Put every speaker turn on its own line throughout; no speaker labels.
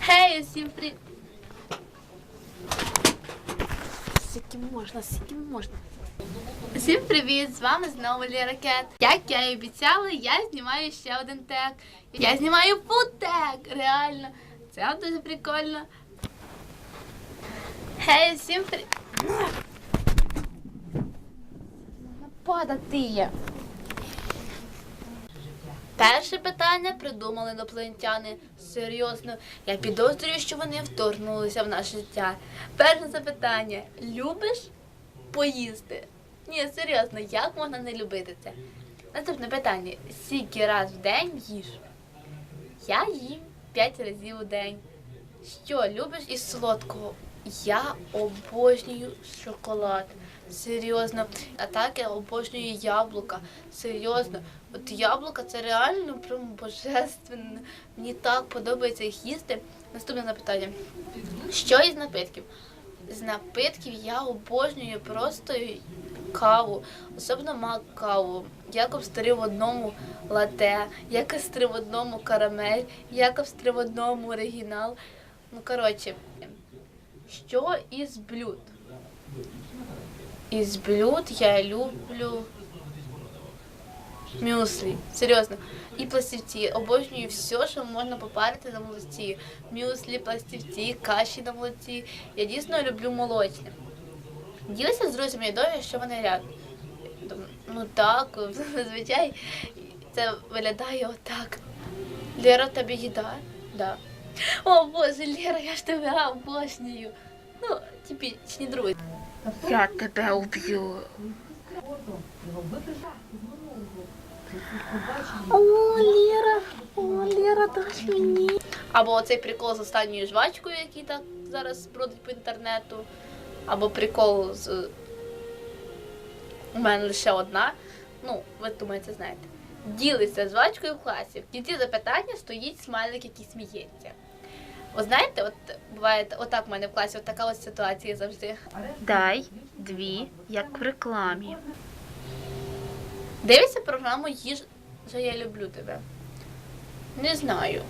Гей, усім привіт! Скільки можна, скільки можна. Всім привіт! З вами знову Ліра Кет. Як я і обіцяла, я знімаю ще один тег. Я знімаю фудтег! Реально. Це дуже прикольно. Гей, всім привіт! Падати. Перше питання придумали інопланетяни. Серйозно, я підозрюю, що вони вторгнулися в наше життя. Перше запитання: любиш поїсти? Ні, серйозно, як можна не любити це? Наступне питання: скільки раз в день їш? Я їм 5 разів у день. Що любиш із солодкого? Я обожнюю шоколад. Серйозно. А так я обожнюю яблука. Серйозно. От яблука це реально прям божественно. Мені так подобається їх їсти. Наступне запитання. Що із напитків? З напитків я обожнюю просто каву, особливо мак каву. Якобс три в одному лате, якось три в одному карамель, якобс три в одному оригінал. Ну, коротше, що із блюд? Із блюд я люблю мюслі. Серйозно. І пластівці. Обожнюю все, що можна попарити на молоці. Мюслі, пластівці, каші на молоці. Я дійсно люблю молочне. Ділися з друзями дові, що вони рядом. Ну так, зазвичай це виглядає отак. Лера, тебе їда? Да. О Боже, Лера, я ж тебе обожнюю. Ну, типічні друзі. Я тебе уб'ю. О, Лера, о, Лера, даш мені. Або оцей прикол з останньою жвачкою, який так зараз бродить по інтернету. Або прикол з. У мене лише одна. Ну, ви думаєте, знаєте. Ділиться жвачкою в класі. В кінці запитання стоїть смайлик, який сміється. Ви знаєте, от буває отак в мене в класі, от така ось ситуація завжди. Дай дві, як в рекламі. Дивися програму Їжа я люблю тебе. Не знаю.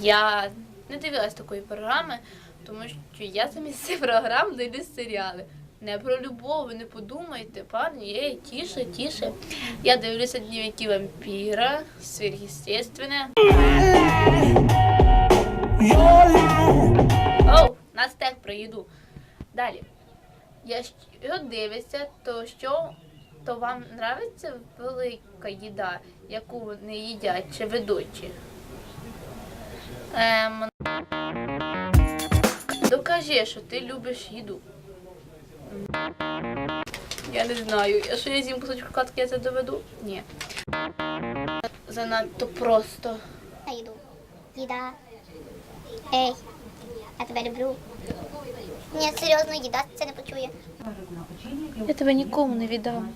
Я не дивилась такої програми, тому що я замість цих програм дивлюсь серіали. Не про любов, ви не подумайте, пані, ей, тіше, тіше. Я дивлюся дневники вампіра, сверхъестественне. Про їду. Далі. Якщо дивиться, то що то вам нравиться велика їда, яку не їдять чи ведучі? Ем... Докажи, що ти любиш їду. Я не знаю. Якщо я з'їм кусочку катки, я це доведу? Ні. Занадто просто.
Я їду. Їда. Ей, я тебе люблю. Ні, серйозно, їда це не почує.
Я тебе нікому не віддам.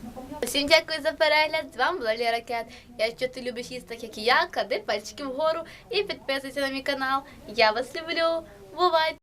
Всім дякую за перегляд. З вами була Ліра Кет. Якщо ти любиш їсти так, як і я, клади пальчики вгору і підписуйся на мій канал. Я вас люблю. Бувайте!